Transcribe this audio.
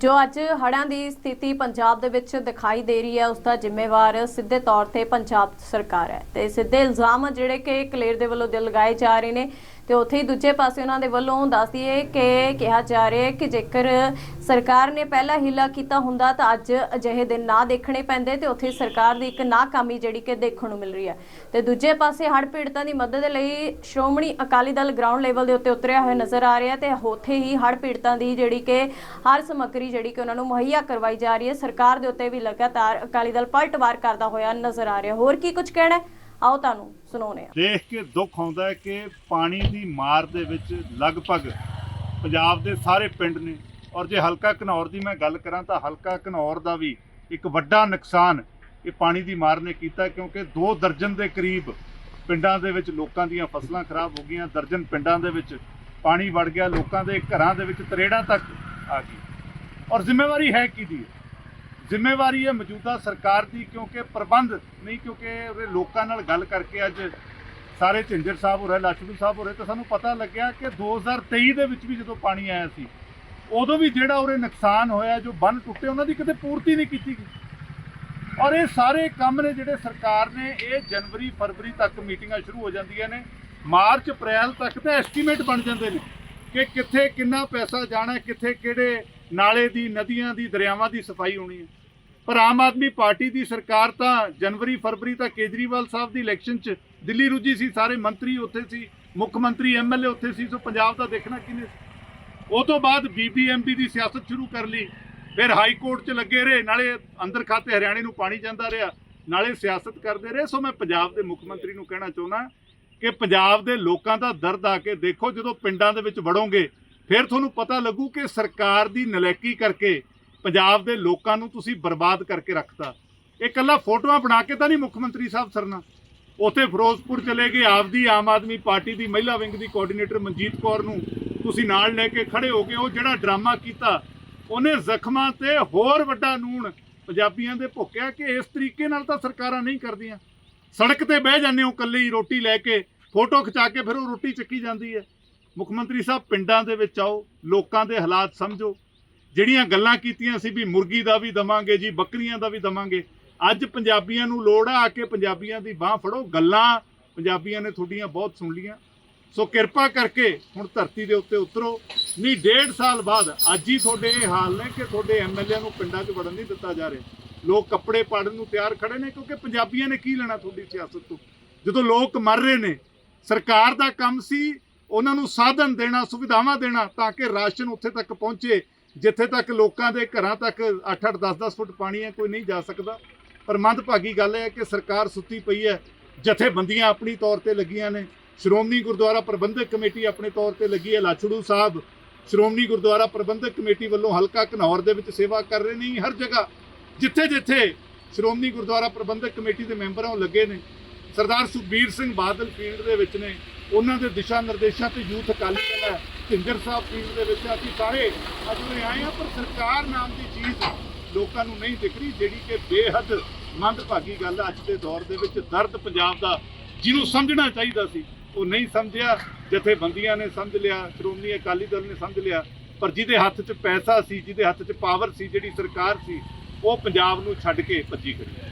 ਜੋ ਅੱਜ ਹੜ੍ਹਾਂ ਦੀ ਸਥਿਤੀ ਪੰਜਾਬ ਦੇ ਵਿੱਚ ਦਿਖਾਈ ਦੇ ਰਹੀ ਹੈ, ਉਸ ਦਾ ਜ਼ਿੰਮੇਵਾਰ ਸਿੱਧੇ ਤੌਰ ਤੇ ਪੰਜਾਬ ਸਰਕਾਰ ਹੈ। ਤੇ ਸਿੱਧੇ ਇਲਜ਼ਾਮ ਜਿਹੜੇ ਕਿ ਕਲੇਰ ਦੇ ਵੱਲੋਂ ਦਿਲ ਲਗਾਏ ਜਾ ਰਹੇ ਨੇ। ਤੇ ਉੱਥੇ ਹੀ ਦੂਜੇ ਪਾਸੇ ਉਹਨਾਂ ਦੇ ਵੱਲੋਂ ਦੱਸ ਦਈਏ ਕਿ ਕਿਹਾ ਜਾ ਰਿਹਾ ਹੈ ਕਿ ਜੇਕਰ ਸਰਕਾਰ ਨੇ ਪਹਿਲਾ ਹੀਲਾ ਕੀਤਾ ਹੁੰਦਾ ਤਾਂ ਅੱਜ ਅਜਿਹੇ ਦਿਨ ਨਾ ਦੇਖਣੇ ਪੈਂਦੇ ਤੇ ਉੱਥੇ ਸਰਕਾਰ ਦੀ ਇੱਕ ਨਾਕਾਮੀ ਜਿਹੜੀ ਕਿ ਦੇਖਣ ਨੂੰ ਮਿਲ ਰਹੀ ਹੈ। ਤੇ ਦੂਜੇ ਪਾਸੇ ਹੜ੍ਹ ਪੀੜਤਾਂ ਦੀ ਮਦਦ ਲਈ ਸ਼੍ਰੋਮਣੀ ਅਕਾਲੀ ਦਲ ਗਰਾਊਂਡ ਲੈਵਲ ਦੇ ਉੱਤੇ ਉਤਰਿਆ ਹੋਇਆ ਨਜ਼ਰ ਆ ਰਿਹਾ ਤੇ ਉੱਥੇ ਹੀ ਹੜ੍ਹ ਪੀੜਤਾਂ ਦੀ ਜਿਹੜੀ ਕਿ ਹਰ ਸਮੱਗਰੀ ਜਿਹੜੀ ਕਿ ਉਹਨਾਂ ਨੂੰ ਮੁਹੱਈਆ ਕਰਵਾਈ ਜਾ ਰਹੀ ਹੈ। ਸਰਕਾਰ ਦੇ ਉੱਤੇ ਵੀ ਲਗਾਤਾਰ ਅਕਾਲੀ ਦਲ ਪਲਟਵਾਰ ਕਰਦਾ ਹੋਇਆ ਨਜ਼ਰ ਆ ਰਿਹਾ। ਹੋਰ ਕੀ ਕੁਝ ਕਹਿਣਾ ਆਓ ਤੁਹਾਨੂੰ ਸੁਣਾਉਂਦੇ ਹਾਂ। ਦੇਖ ਕੇ ਦੁੱਖ ਆਉਂਦਾ ਹੈ ਕਿ ਪਾਣੀ ਦੀ ਮਾਰ ਦੇ ਵਿੱਚ ਲਗਭਗ ਪੰਜਾਬ ਦੇ ਸਾਰੇ ਪਿੰਡ ਨੇ। ਔਰ ਜੇ ਹਲਕਾ ਘਨੌਰ ਦੀ ਮੈਂ ਗੱਲ ਕਰਾਂ ਤਾਂ ਹਲਕਾ ਘਨੌਰ ਦਾ ਵੀ ਇੱਕ ਵੱਡਾ ਨੁਕਸਾਨ ਇਹ ਪਾਣੀ ਦੀ ਮਾਰ ਨੇ ਕੀਤਾ ਕਿਉਂਕਿ 2 ਦਰਜਨ ਦੇ ਕਰੀਬ ਪਿੰਡਾਂ ਦੇ ਵਿੱਚ ਲੋਕਾਂ ਦੀਆਂ ਫਸਲਾਂ ਖਰਾਬ ਹੋ ਗਈਆਂ, ਦਰਜਨ ਪਿੰਡਾਂ ਦੇ ਵਿੱਚ ਪਾਣੀ ਵੜ ਗਿਆ, ਲੋਕਾਂ ਦੇ ਘਰਾਂ ਦੇ ਵਿੱਚ ਤਰੇੜਾਂ ਤੱਕ ਆ ਗਈ ਔਰ ਜ਼ਿੰਮੇਵਾਰੀ ਹੈ ਕਿਹਦੀ? ਹੈ ਜ਼ਿੰਮੇਵਾਰੀ ਹੈ ਮੌਜੂਦਾ ਸਰਕਾਰ ਦੀ, ਕਿਉਂਕਿ ਪ੍ਰਬੰਧ ਨਹੀਂ, ਕਿਉਂਕਿ ਉਹਦੇ ਲੋਕਾਂ ਨਾਲ ਗੱਲ ਕਰਕੇ ਅੱਜ ਸਾਰੇ ਝਿੰਜਰ ਸਾਹਿਬ ਹੋ ਰਹੇ ਲਾਛੜੂ ਸਾਹਿਬ ਹੋ ਰਹੇ ਤਾਂ ਸਾਨੂੰ ਪਤਾ ਲੱਗਿਆ ਕਿ 2023 ਦੇ ਵਿੱਚ ਵੀ ਜਦੋਂ ਪਾਣੀ ਆਇਆ ਸੀ, ਉਦੋਂ ਵੀ ਜਿਹੜਾ ਉਹਦੇ ਨੁਕਸਾਨ ਹੋਇਆ, ਜੋ ਬੰਨ ਟੁੱਟੇ, ਉਹਨਾਂ ਦੀ ਕਿਤੇ ਪੂਰਤੀ ਨਹੀਂ ਕੀਤੀ ਗਈ। ਔਰ ਇਹ ਸਾਰੇ ਕੰਮ ਨੇ ਜਿਹੜੇ ਸਰਕਾਰ ਨੇ, ਇਹ ਜਨਵਰੀ, ਫਰਵਰੀ ਤੱਕ ਮੀਟਿੰਗਾਂ ਸ਼ੁਰੂ ਹੋ ਜਾਂਦੀਆਂ ਨੇ, ਮਾਰਚ, ਅਪ੍ਰੈਲ ਤੱਕ ਤਾਂ ਐਸਟੀਮੇਟ ਬਣ ਜਾਂਦੇ ਨੇ ਕਿ ਕਿੱਥੇ ਕਿੰਨਾ ਪੈਸਾ ਜਾਣਾ, ਕਿੱਥੇ ਕਿਹੜੇ ਨਾਲੇ ਦੀ, ਨਦੀਆਂ ਦੀ, ਦਰਿਆਵਾਂ ਦੀ ਸਫ਼ਾਈ ਹੋਣੀ ਹੈ। ਪਰ ਆਮ ਆਦਮੀ ਪਾਰਟੀ ਦੀ ਸਰਕਾਰ ਤਾਂ ਜਨਵਰੀ, ਫਰਵਰੀ ਤੱਕ ਕੇਜਰੀਵਾਲ ਸਾਹਿਬ ਦੀ ਇਲੈਕਸ਼ਨ 'ਚ ਦਿੱਲੀ ਰੁੱਝੀ ਸੀ, ਸਾਰੇ ਮੰਤਰੀ ਉੱਥੇ ਸੀ, ਮੁੱਖ ਮੰਤਰੀ ਐਮਐਲਏ ਉੱਥੇ ਸੀ, ਸੋ ਪੰਜਾਬ ਦਾ ਦੇਖਣਾ ਕਿਹਨੇ ਸੀ? ਉਹ ਤੋਂ ਬਾਅਦ ਬੀਬੀਐਮਬੀ ਦੀ ਸਿਆਸਤ ਸ਼ੁਰੂ ਕਰ ਲਈ, ਫਿਰ ਹਾਈ ਕੋਰਟ 'ਚ ਲੱਗੇ ਰਹੇ, ਨਾਲੇ ਅੰਦਰ ਖਾਤੇ ਹਰਿਆਣੇ ਨੂੰ ਪਾਣੀ ਜਾਂਦਾ ਰਿਹਾ, ਨਾਲੇ ਸਿਆਸਤ ਕਰਦੇ ਰਹੇ। ਸੋ ਮੈਂ ਪੰਜਾਬ ਦੇ ਮੁੱਖ ਮੰਤਰੀ ਨੂੰ ਕਹਿਣਾ ਚਾਹੁੰਦਾ ਕਿ ਪੰਜਾਬ ਦੇ ਲੋਕਾਂ ਦਾ ਦਰਦ ਆ ਕੇ ਦੇਖੋ, ਜਦੋਂ ਪਿੰਡਾਂ ਦੇ ਵਿੱਚ ਵੜੋਗੇ, ਫਿਰ ਤੁਹਾਨੂੰ ਪਤਾ ਲੱਗੂ ਕਿ ਸਰਕਾਰ ਦੀ ਨਲਾਇਕੀ ਕਰਕੇ ਪੰਜਾਬ ਦੇ ਲੋਕਾਂ ਨੂੰ ਤੁਸੀਂ ਬਰਬਾਦ ਕਰਕੇ ਰੱਖਤਾ। ਇਹ ਕੱਲਾ ਫੋਟੋਆਂ ਬਣਾ ਕੇ ਤਾਂ ਨਹੀਂ ਮੁੱਖ ਮੰਤਰੀ ਸਾਹਿਬ ਸਰਨਾ। ਉੱਥੇ ਫਿਰੋਜ਼ਪੁਰ ਚਲੇ ਗਏ, ਆਪਦੀ ਆਮ ਆਦਮੀ ਪਾਰਟੀ ਦੀ ਮਹਿਲਾ ਵਿੰਗ ਦੀ ਕੋਆਰਡੀਨੇਟਰ ਮਨਜੀਤ ਕੌਰ ਨੂੰ ਤੁਸੀਂ ਨਾਲ ਲੈ ਕੇ ਖੜੇ ਹੋ ਗਏ। ਉਹ ਜਿਹੜਾ ਡਰਾਮਾ ਕੀਤਾ, ਉਹਨੇ ਜ਼ਖਮਾਂ ਤੇ ਹੋਰ ਵੱਡਾ ਨੂਣ ਪੰਜਾਬੀਆਂ ਦੇ ਭੁੱਕਿਆ ਕਿ ਇਸ ਤਰੀਕੇ ਨਾਲ ਤਾਂ ਸਰਕਾਰਾਂ ਨਹੀਂ ਕਰਦੀਆਂ। ਸੜਕ ਤੇ ਬਹਿ ਜਾਂਦੇ ਹੋ ਇਕੱਲੇ ਹੀ ਰੋਟੀ ਲੈ ਕੇ, ਫੋਟੋ ਖਿਚਾ ਕੇ ਫਿਰ ਉਹ ਰੋਟੀ ਚੱਕੀ ਜਾਂਦੀ ਹੈ। ਮੁੱਖ ਮੰਤਰੀ ਸਾਹਿਬ, ਪਿੰਡਾਂ ਦੇ ਵਿੱਚ ਆਓ, ਲੋਕਾਂ ਦੇ ਹਾਲਾਤ ਸਮਝੋ। ਜਿਹੜੀਆਂ ਗੱਲਾਂ ਕੀਤੀਆਂ ਸੀ ਵੀ ਮੁਰਗੀ ਦਾ ਵੀ ਦਵਾਂਗੇ ਜੀ, ਬੱਕਰੀਆਂ ਦਾ ਵੀ ਦਵਾਂਗੇ, ਅੱਜ ਪੰਜਾਬੀਆਂ ਨੂੰ ਲੋੜ ਆ ਆ ਕੇ ਪੰਜਾਬੀਆਂ ਦੀ ਬਾਹ ਫੜੋ, ਗੱਲਾਂ ਪੰਜਾਬੀਆਂ ਨੇ ਤੁਹਾਡੀਆਂ ਬਹੁਤ ਸੁਣ ਲੀਆਂ ਸੋ ਕਿਰਪਾ ਕਰਕੇ ਹੁਣ ਧਰਤੀ ਦੇ ਉੱਤੇ ਉਤਰੋ। ਨਹੀਂ ਡੇਢ ਸਾਲ ਬਾਅਦ ਅੱਜ ਹੀ ਤੁਹਾਡੇ ਇਹ ਹਾਲ ਨੇ ਕਿ ਤੁਹਾਡੇ ਐਮਐਲਏ ਨੂੰ ਪਿੰਡਾਂ 'ਚ ਵੜਨ ਨਹੀਂ ਦਿੱਤਾ ਜਾ ਰਿਹਾ। ਲੋਕ ਕੱਪੜੇ ਪਾੜਨ ਨੂੰ ਤਿਆਰ ਖੜੇ ਨੇ ਕਿਉਂਕਿ ਪੰਜਾਬੀਆਂ ਨੇ ਕੀ ਲੈਣਾ ਤੁਹਾਡੀ ਸਿਆਸਤ ਤੋਂ? ਜਦੋਂ ਲੋਕ ਮਰ ਰਹੇ ਨੇ, ਸਰਕਾਰ ਦਾ ਕੰਮ ਸੀ ਉਹਨਾਂ ਨੂੰ ਸਾਧਨ ਦੇਣਾ, ਸੁਵਿਧਾਵਾਂ ਦੇਣਾ ਤਾਂ ਕਿ ਰਾਸ਼ਨ ਉੱਥੇ ਤੱਕ ਪਹੁੰਚੇ। ਜਿੱਥੇ ਤੱਕ ਲੋਕਾਂ ਦੇ ਘਰਾਂ ਤੱਕ 8-8 10-10 ਫੁੱਟ ਪਾਣੀ ਹੈ, ਕੋਈ ਨਹੀਂ ਜਾ ਸਕਦਾ। ਪਰ ਮੰਦਭਾਗੀ ਗੱਲ ਹੈ ਕਿ ਸਰਕਾਰ ਸੁੱਤੀ ਪਈ ਹੈ। ਜਥੇਬੰਦੀਆਂ ਆਪਣੀ ਤੌਰ ਤੇ ਲੱਗੀਆਂ ਨੇ। ਸ਼੍ਰੋਮਣੀ ਗੁਰਦੁਆਰਾ ਪ੍ਰਬੰਧਕ ਕਮੇਟੀ ਆਪਣੇ ਤੌਰ ਤੇ ਲੱਗੀ ਹੈ। ਲਾਛੜੂ ਸਾਹਿਬ ਸ਼੍ਰੋਮਣੀ ਗੁਰਦੁਆਰਾ ਪ੍ਰਬੰਧਕ ਕਮੇਟੀ ਵੱਲੋਂ ਹਲਕਾ ਘਨੌਰ ਦੇ ਵਿੱਚ ਸੇਵਾ ਕਰ ਰਹੇ ਨੇ। ਹਰ ਜਗ੍ਹਾ, ਜਿੱਥੇ ਜਿੱਥੇ ਸ਼੍ਰੋਮਣੀ ਗੁਰਦੁਆਰਾ ਪ੍ਰਬੰਧਕ ਕਮੇਟੀ ਦੇ ਮੈਂਬਰ ਉਹ ਲੱਗੇ ਨੇ। ਸਰਦਾਰ ਸੁਖਬੀਰ ਸਿੰਘ ਬਾਦਲ ਫੀਲਡ ਦੇ ਵਿੱਚ ਨੇ। ਉਹਨਾਂ ਦੇ ਦਿਸ਼ਾ ਨਿਰਦੇਸ਼ਾਂ ਤੇ ਯੂਥ ਅਕਾਲੀ ਦਲ ਹੈ। ਝਿੰਜਰ ਸਾਹਿਬ ਫੀਲਡ ਦੇ ਵਿੱਚ ਅਸੀਂ ਸਾਰੇ ਅੱਜ ਉਰੇ ਆਏ ਹਾਂ, ਪਰ ਸਰਕਾਰ ਨਾਮ ਦੀ ਚੀਜ਼ ਲੋਕਾਂ ਨੂੰ ਨਹੀਂ ਦਿਖ ਰਹੀ, ਜਿਹੜੀ ਕਿ ਬੇਹੱਦ ਮੰਦਭਾਗੀ ਗੱਲ ਅੱਜ ਦੇ ਦੌਰ ਦੇ ਵਿੱਚ ਦਰਦ ਪੰਜਾਬ ਦਾ, ਜਿਹਨੂੰ ਸਮਝਣਾ ਚਾਹੀਦਾ ਸੀ, ਉਹ ਨਹੀਂ ਸਮਝਿਆ। ਜਥੇਬੰਦੀਆਂ ਨੇ ਸਮਝ ਲਿਆ, ਸ਼੍ਰੋਮਣੀ ਅਕਾਲੀ ਦਲ ਨੇ ਸਮਝ ਲਿਆ, ਪਰ ਜਿਹਦੇ ਹੱਥ 'ਚ ਪੈਸਾ ਸੀ, ਜਿਹਦੇ ਹੱਥ 'ਚ ਪਾਵਰ ਸੀ, ਜਿਹੜੀ ਸਰਕਾਰ ਸੀ, ਉਹ ਪੰਜਾਬ ਨੂੰ ਛੱਡ ਕੇ ਭੱਜੀ ਖੜੀ।